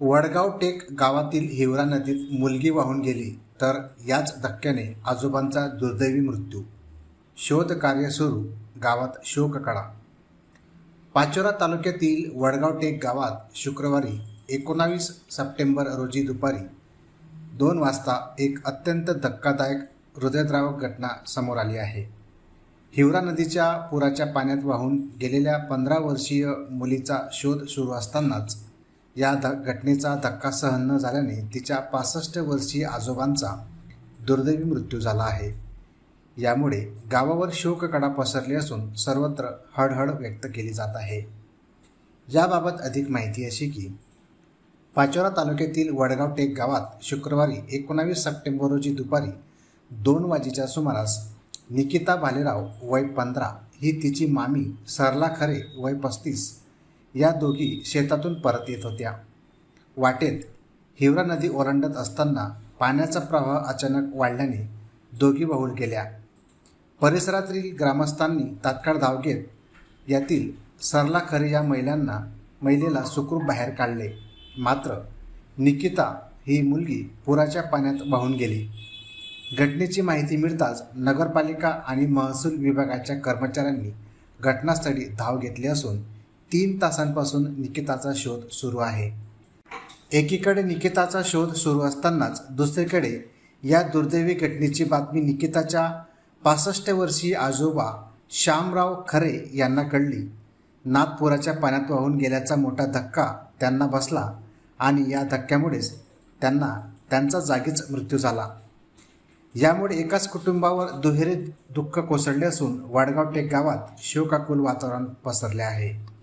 Vadgaon take गावातील हिवरा नदीत मुलगी वाहून गेली तर याच धक्क्याने आजोबांचा दुर्दैवी मृत्यू. शोध कार्य सुरू गावात शोककडा पाचोरा तालुक्यातील वडगाव टेक गावात शुक्रवारी एकोणावीस सप्टेंबर रोजी दुपारी दोन वाजता एक अत्यंत धक्कादायक हृदयद्रावक घटना समोर आली आहे. हिवरा नदीच्या पुराच्या पाण्यात वाहून गेलेल्या पंधरा वर्षीय मुलीचा शोध सुरू असतानाच या द घटनेचा धक्का सहन न झाल्याने तिच्या पासष्ट वर्षीय आजोबांचा दुर्दैवी मृत्यू झाला आहे. यामुळे गावावर शोककडा पसरली असून सर्वत्र हळहळ व्यक्त केली जात आहे. याबाबत अधिक माहिती अशी की पाचोरा तालुक्यातील वडगाव टेक गावात शुक्रवारी एकोणावीस सप्टेंबर रोजी दुपारी दोन वाजेच्या सुमारास निकिता भालेराव वय पंधरा ही तिची मामी सरला खरे वय पस्तीस या दोघी शेतातून परत येत होत्या. वाटेत हिवरा नदी ओरंडत असताना पाण्याचा प्रवाह अचानक वाढल्याने दोघी वाहून गेल्या. परिसरातील ग्रामस्थांनी तात्काळ धाव घेत यातील सरला खरे या महिलांना महिलेला सुखरूप बाहेर काढले. मात्र निकिता ही मुलगी पुराच्या पाण्यात वाहून गेली. घटनेची माहिती मिळताच नगरपालिका आणि महसूल विभागाच्या कर्मचाऱ्यांनी घटनास्थळी धाव घेतली असून तीन तासांपासून निकिताचा शोध सुरू आहे. एकीकडे निकिताचा शोध सुरू असतानाच दुसरीकडे या दुर्दैवी घटनेची बातमी निकिताच्या पासष्ट वर्षीय आजोबा श्यामराव खरे यांना कळली. नागपुराच्या पाण्यात वाहून गेल्याचा मोठा धक्का त्यांना बसला आणि या धक्क्यामुळेच त्यांना त्यांचा जागीच मृत्यू झाला. यामुळे एकाच कुटुंबावर दुहेरी दुःख कोसळले असून वाडगाव टेक गावात शोकाकुल वातावरण पसरले आहे.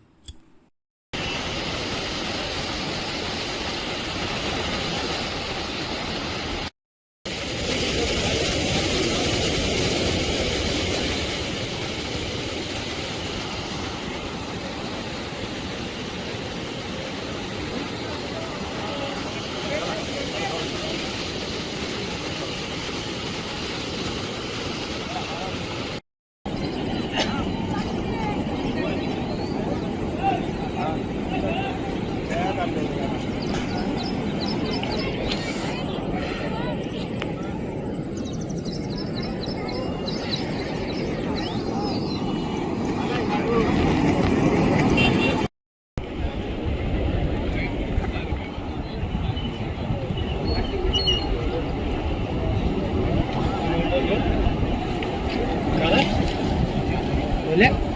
lép